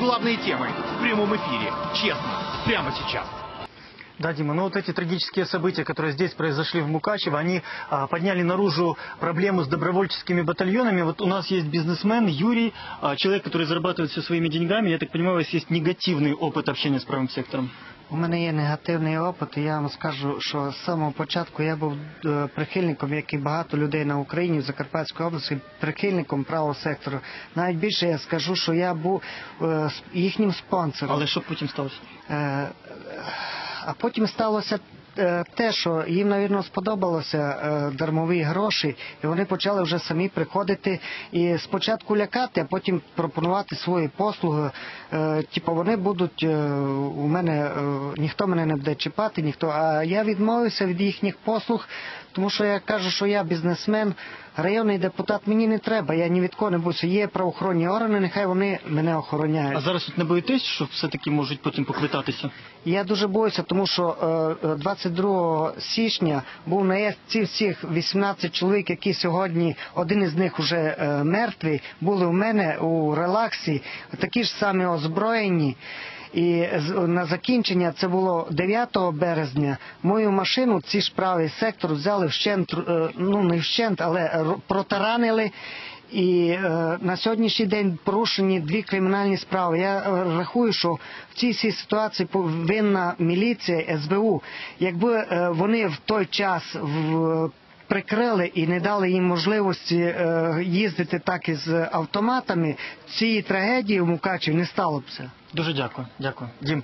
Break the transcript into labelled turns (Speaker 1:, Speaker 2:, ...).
Speaker 1: главные темы в прямом эфире. Честно, прямо сейчас.
Speaker 2: Да, Дима, ну вот эти трагические события, которые здесь произошли в Мукачево, они а, подняли наружу проблему с добровольческими батальонами. Вот у нас есть бизнесмен Юрий, а, человек, который зарабатывает все своими деньгами. Я так понимаю, у вас есть негативный опыт общения с правым сектором.
Speaker 3: У мене є негативний опит, і я вам скажу, що з самого початку я був е, прихильником, як і багато людей на Україні, в Закарпатській області, прихильником правого сектору. Навіть більше я скажу, що я був е, їхнім спонсором.
Speaker 2: Але що потім сталося?
Speaker 3: Е, А потім сталося те, що їм, навірно, сподобалося е, дармові гроші, і вони почали вже самі приходити і спочатку лякати, а потім пропонувати свої послуги. Е, Типу вони будуть е, у мене е, ніхто мене не буде чіпати, ніхто. А я відмовився від їхніх послуг, тому що я кажу, що я бізнесмен, районний депутат, мені не треба, я ні від кого не боюся. Є правоохоронні органи, нехай вони мене охороняють.
Speaker 2: А зараз тут не боїтесь, що все-таки можуть потім поквитатися?
Speaker 3: Я дуже боюся, тому що е, е, 22 січня був наїзд ці всіх 18 чоловік, які сьогодні один із них вже е, мертвий, були у мене у релаксі, такі ж самі озброєні. І на закінчення це було 9 березня. Мою машину ці ж правий сектор взяли вщент, е, ну не вщент, але протаранили. І е, на сьогоднішній день порушені дві кримінальні справи. Я е, рахую, що в цій ситуації повинна міліція, СБУ. Якби е, вони в той час в, прикрили і не дали їм можливості е, їздити так із автоматами, цієї трагедії в Мукачеві не стало б це.
Speaker 2: Дуже дякую. Дякую. Дім.